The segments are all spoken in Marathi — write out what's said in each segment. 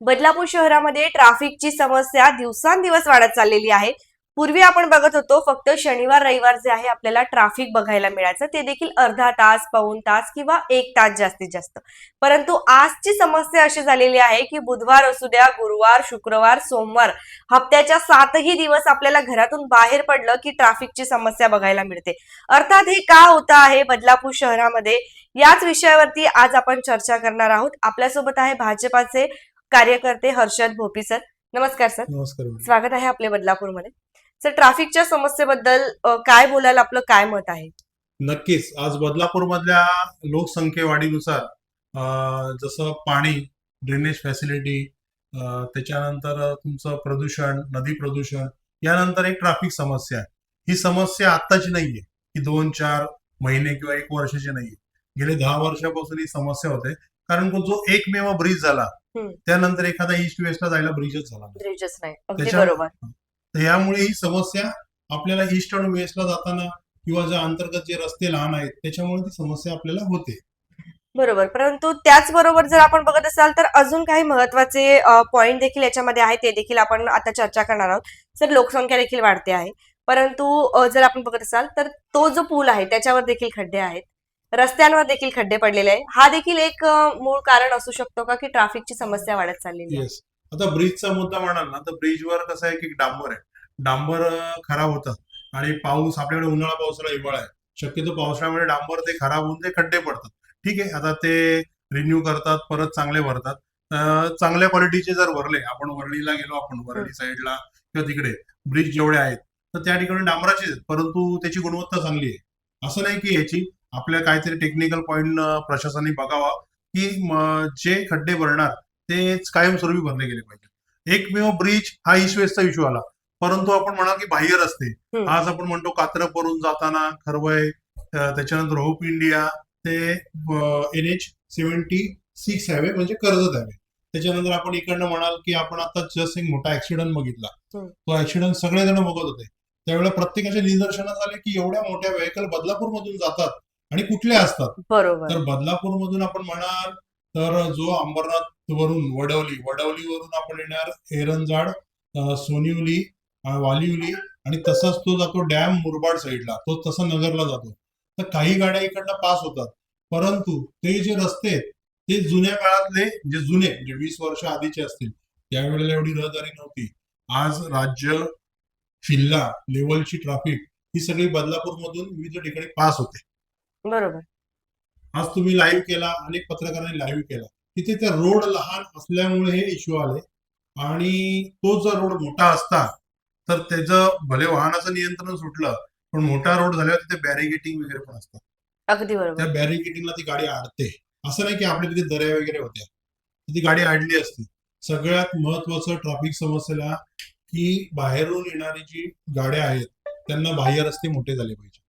बदलापूर शहरामध्ये ट्रॅफिकची समस्या दिवसांदिवस वाढत चाललेली आहे. पूर्वी आपण बघत होतो फक्त शनिवार रविवार जे आहे आपल्याला ट्रॅफिक बघायला मिळायचं. ते देखील अर्धा तास पाऊन तास किंवा एक तास जास्तीत जास्त. परंतु आजची समस्या अशी झालेली आहे की बुधवार असू द्या गुरुवार शुक्रवार सोमवार हप्त्याच्या सातही दिवस आपल्याला घरातून बाहेर पडलं की ट्रॅफिकची समस्या बघायला मिळते. अर्थात हे का होतं आहे बदलापूर शहरामध्ये? याच विषयावरती आज आपण चर्चा करणार आहोत. आपल्यासोबत आहे भाजपाचे कार्यकर्ते हर्षद भोपी सर. नमस्कार सर. नमस्कार. स्वागत आहे आपले बदलापूरमध्ये. सर ट्रॅफिकच्या समस्येबद्दल काय बोलायला आपलं काय मत आहे? नक्कीच. आज बदलापूर मधल्या लोकसंख्येवाढीनुसार अं, जसं पाणी ड्रेनेज फॅसिलिटी त्याच्यानंतर तुमचं प्रदूषण नदी प्रदूषण यानंतर एक ट्रॅफिक समस्या आहे. ही समस्या आत्ताची नाहीये. ही दोन चार महिने किंवा एक वर्षाची नाहीये. गेले दहा वर्षापासून ही समस्या होते. कारण जो एकमेव ब्रिज झाला. त्यानंतर एखादा ईस्ट वेस्टला जायला ब्रिजच झाला नाही. ब्रिजेस नाही. अगदी बरोबर. तर यामुळे ही समस्या आपल्याला ईस्ट आणि वेस्टला जाताना किंवा ज्या अंतर्गत जे रस्ते लहान आहेत त्याच्यामुळे ती समस्या आपल्याला होते. बरोबर. परंतु त्याचबरोबर जर आपण बघत असाल तर अजून काही महत्त्वाचे पॉइंट देखील याच्यामध्ये आहे ते देखील आपण आता चर्चा करणार आहोत. सर लोकसंख्या देखील वाढते आहे. परंतु जर आपण बघत असाल तर तो जो पूल आहे त्याच्यावर देखील खड्डे आहेत. रस्त्यांवर देखील खड्डे पडलेले आहे हा देखील एक मूळ कारण असू शकतो का की ट्रॅफिकची समस्या वाढत चाललेली आहे? येस आता ब्रिजचा मुद्दा म्हणाल ना तर ब्रिजवर कसं आहे की डांबर आहे. डांबर अं, खराब होतं आणि पाऊस आपल्याकडे उन्हाळा पावसाळा हिवाळा आहे. शक्यतो पावसाळ्यामध्ये डांबर ते खराब होऊन ते खड्डे पडतात. ठीक आहे आता ते रिन्यू करतात परत चांगले भरतात. अं, चांगल्या क्वालिटीचे जर भरले आपण वरळीला गेलो आपण वरळी साईडला किंवा तिकडे ब्रिज जेवढे आहेत तर त्या ठिकाणी डांबराचेच आहेत. परंतु त्याची गुणवत्ता चांगली आहे. असं नाही की याची आपल्या काहीतरी टेक्निकल पॉईंट प्रशासनाने बघावा की जे खड्डे भरणार तेच कायमस्वरूपी भरले गेले पाहिजे. एकमेव ब्रिज हा ईस्ट वेस्टचा इश्यू आला. परंतु आपण म्हणाल की बाह्य रस्ते. आज आपण म्हणतो कात्रपरून जाताना खरवय त्याच्यानंतर होप इंडिया ते N H seventy six highway म्हणजे कर्जत हायवे त्याच्यानंतर आपण इकडनं म्हणाल की आपण आता जस्ट एक मोठा ऍक्सिडेंट बघितला. तो ऍक्सिडेंट सगळेजण बघत होते. त्यावेळेला प्रत्येकाच्या निदर्शनास आले की एवढ्या मोठ्या व्हेकल बदलापूर मधून जातात. आणि कुठल्या असतात? बरोबर. तर बदलापूर मधून आपण म्हणाल तर जो अंबरनाथ वरून वडवली वडवली वरून आपण येणार एरंजाड सोनिवली वालिवली आणि तसाच तो जातो डॅम मुरबाड साईडला. तो तसा नगरला जातो. तर काही गाड्या इकडनं पास होतात. परंतु ते जे रस्ते आहेत ते जुन्या काळातले जे जुने म्हणजे वीस वर्ष आधीचे असतील त्यावेळेला एवढी रहदारी नव्हती. आज राज्य जिल्हा लेवलची ट्रॅफिक ही सगळी बदलापूर मधून विविध ठिकाणी पास होते. बरोबर. आज तुम्ही लाईव्ह केला अनेक पत्रकारांनी लाईव्ह केला. तिथे ते रोड लहान असल्यामुळे हे इश्यू आले. आणि तो जर रोड मोठा असता तर त्याचं भले वाहनाचं नियंत्रण सुटलं पण मोठा रोड झाल्यावर तिथे बॅरिगेटिंग वगैरे पण असतात अगदी बरोबर. त्या बॅरिगेटिंगला ती गाडी अडते असं नाही की आपल्या तिथे दऱ्या वगैरे होत्या. ती गाडी अडली असती. सगळ्यात महत्वाचं ट्रॅफिक समस्येला की बाहेरून येणारी जी गाड्या आहेत त्यांना बाह्य रस्ते मोठे झाले पाहिजे.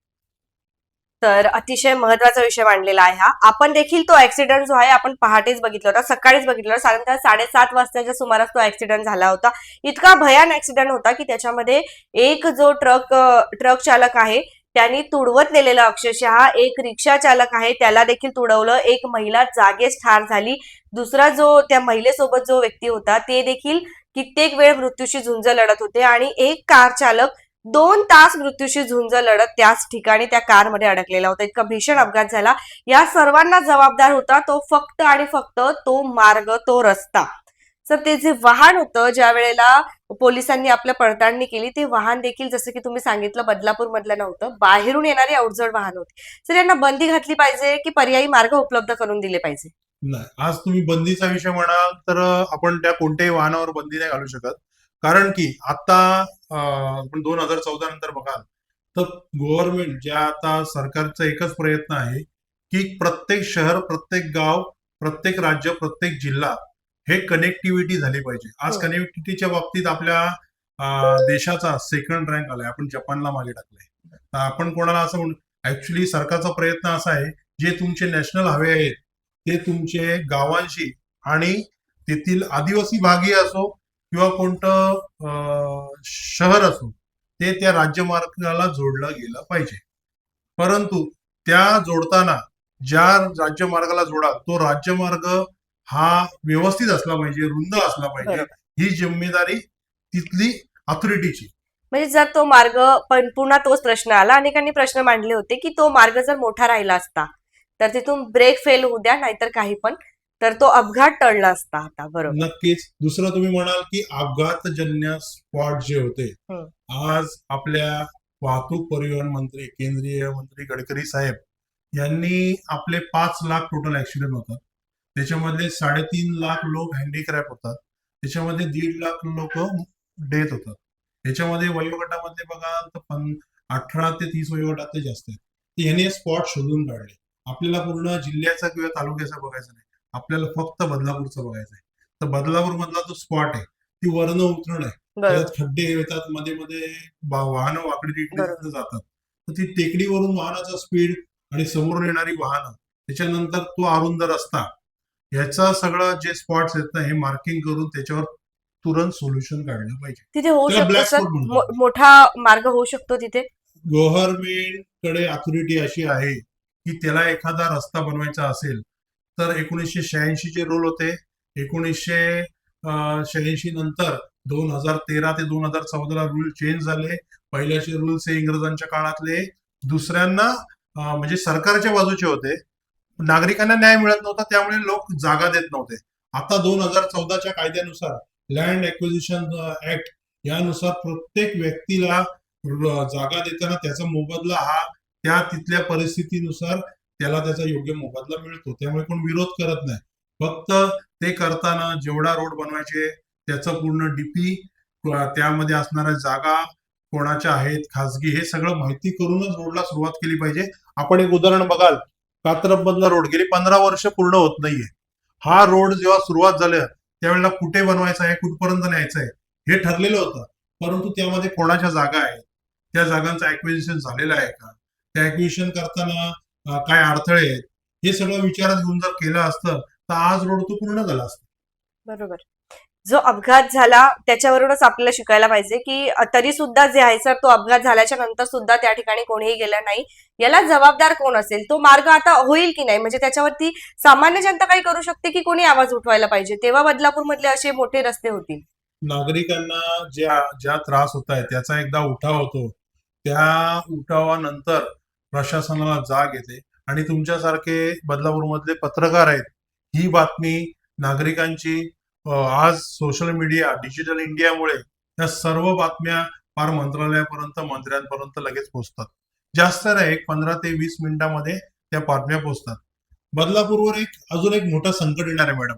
तर अतिशय महत्त्वाचा विषय मांडलेला आहे हा. आपण देखील तो ऍक्सिडेंट जो आहे आपण पहाटेच बघितला होता सकाळीच बघितला होता. साधारणतः साडेसात वाजताच्या सुमारास तो ऍक्सिडेंट झाला होता. इतका भयान ऍक्सिडेंट होता की त्याच्यामध्ये एक जो ट्रक ट्रक चालक आहे त्यांनी तुडवत नेलेला अक्षरशः एक रिक्षा चालक आहे त्याला देखील तुडवलं. एक महिला जागेच ठार झाली. दुसरा जो त्या महिलेसोबत जो व्यक्ती होता ते देखील कित्येक वेळ मृत्यूशी झुंज लढत होते आणि एक कार चालक दोन तास मृत्यूशी झुंज लढत त्याच ठिकाणी त्या कारमध्ये अडकलेला होता. इतका भीषण अपघात झाला. या सर्वांना जबाबदार होता तो फक्त आणि फक्त तो मार्ग तो रस्ता. तर ते जे वाहन होतं ज्या वेळेला पोलिसांनी आपल्या पडताळणी केली ते वाहन देखील जसं की तुम्ही सांगितलं बदलापूर मधलं नव्हतं. बाहेरून येणारी अवजड वाहन होती. सर यांना बंदी घातली पाहिजे की पर्यायी मार्ग उपलब्ध करून दिले पाहिजे? नाही. आज तुम्ही बंदीचा विषय म्हणाल तर आपण त्या कोणत्याही वाहनावर बंदी नाही घालू शकत. कारण की आता आपण दोन हजार चौदा नंतर बघाल तर गव्हर्नमेंट ज्या आता सरकारचा एकच प्रयत्न आहे की प्रत्येक शहर प्रत्येक गाव प्रत्येक राज्य प्रत्येक जिल्हा हे कनेक्टिव्हिटी झाली पाहिजे. आज हो. कनेक्टिव्हिटीच्या बाबतीत आपल्या देशाचा सेकंड रँक आलाय. आपण जपानला मागे टाकलाय. तर आपण कोणाला असं म्हणू ऍक्च्युली सरकारचा प्रयत्न असा आहे जे तुमचे नॅशनल हवे आहेत ते तुमचे गावांशी आणि तेथील आदिवासी भागी असो किंवा कोणतं शहर असो ते त्या राज्यमार्गाला जोडलं गेलं पाहिजे. परंतु त्या जोडताना ज्या राज्यमार्गाला जोडा तो राज्यमार्ग हा व्यवस्थित असला पाहिजे रुंद असला पाहिजे. ही जिम्मेदारी तिथली ऑथॉरिटीची म्हणजे जर तो मार्ग पण पुन्हा तोच प्रश्न आला. अनेकांनी प्रश्न मांडले होते की तो मार्ग जर मोठा राहिला असता तर तिथून ब्रेक फेल होऊ द्या नाहीतर काही पण. तर तो अपघात टळला असता आता बरोबर. नक्कीच. दुसरं तुम्ही म्हणाल की अपघातजन्य स्पॉट जे होते. आज आपल्या वाहतूक परिवहन मंत्री केंद्रीय मंत्री गडकरी साहेब यांनी आपले पाच लाख टोटल ऍक्सिडेंट होतात. त्याच्यामधले साडेतीन लाख लोक हँडिक्रॅप होतात. त्याच्यामध्ये दीड लाख लोक डेथ होतात. त्याच्यामध्ये वयोगटामध्ये बघा तर पन अठरा ते तीस वयोगटातले जास्त आहेत. यांनी स्पॉट शोधून काढले. आपल्याला पूर्ण जिल्ह्याचा किंवा तालुक्याचा बघायचं नाही. आपल्याला फक्त बदलापूरचं बघायचं आहे तर बदलापूर मधला तो स्पॉट आहे ती वर्ण उतरण आहे. त्यात खड्डे येतात मध्ये मध्ये वाहनं वाकडी टेकडी बरोबर. जातात. तर ती टेकडीवरून वाहनाचा स्पीड आणि समोरून येणारी वाहनं त्याच्यानंतर तो अरुंद रस्ता ह्याचं सगळं जे स्पॉट्स आहेत ना हे मार्किंग करून त्याच्यावर तुरंत सोल्युशन काढलं पाहिजे. तिथे होऊ शकतो मोठा मार्ग होऊ शकतो तिथे? गव्हर्नमेंटकडे अथॉरिटी अशी आहे की त्याला एखादा रस्ता बनवायचा असेल तर एकोणीसशे शहाऐंशी चे रूल होते. एकोणीसशे शहाऐंशी नंतर दोन हजार तेरा ते दोन हजार चौदाला रूल चेंज झाले. पहिल्याचे रूल्स हे इंग्रजांच्या काळातले. दुसऱ्यांना म्हणजे सरकारच्या बाजूचे होते. नागरिकांना न्याय मिळत नव्हता त्यामुळे लोक जागा देत नव्हते. आता दोन हजार चौदाच्या कायद्यानुसार लँड एक्विजिशन ऍक्ट यानुसार प्रत्येक व्यक्तीला जागा देताना त्याचा मोबदला हा त्या तिथल्या परिस्थितीनुसार त्याला त्याचा योग्य मोबदला मिळतो. त्यामुळे कोण विरोध करत नाही. फक्त ते करताना जेवढा रोड बनवायचे त्याचं पूर्ण डीपी त्यामध्ये असणाऱ्या जागा कोणाच्या आहेत खासगी हे सगळं माहिती करूनच रोडला सुरुवात केली पाहिजे. आपण एक उदाहरण बघाल. कात्रपमधला रोड गेली पंधरा वर्ष पूर्ण होत नाहीये. हा रोड जेव्हा सुरुवात झाल्या त्यावेळेला कुठे बनवायचा आहे कुठपर्यंत न्यायचं आहे हे ठरलेलं होतं. परंतु त्यामध्ये कोणाच्या जागा आहेत? त्या जागांचं ऍक्विजिशन झालेलं आहे का? त्या ऍक्विजिशन करताना काय अडथळे आहेत हे सगळं विचारात घेऊन जर केलं असतं तर आज रोड तो पूर्ण झाला असता. बरोबर. जो अपघात झाला त्याच्यावरूनच आपल्याला शिकायला पाहिजे की तरी सुद्धा जे आहे सर तो अपघात झाल्याच्यानंतर सुद्धा त्या ठिकाणी कोणीही गेलं नाही. याला जबाबदार कोण असेल? तो मार्ग आता होईल की नाही? म्हणजे त्याच्यावरती सामान्य जनता काही करू शकते की कोणी आवाज उठवायला पाहिजे? तेव्हा बदलापूर मधले असे मोठे रस्ते होतील. नागरिकांना ज्या ज्या त्रास होत आहे त्याचा एकदा उठाव होतो. त्या उठावानंतर प्रशासनाला जाग येते आणि तुमच्यासारखे बदलापूर मधले पत्रकार आहेत ही बातमी नागरिकांची आज सोशल मीडिया डिजिटल इंडियामुळे या सर्व बातम्या फार मंत्रालयापर्यंत मंत्र्यांपर्यंत लगेच पोहोचतात जास्त नाही एक पंधरा ते वीस मिनिटामध्ये त्या बातम्या पोहोचतात बदलापूरवर एक अजून एक मोठं संकट येणार आहे मॅडम.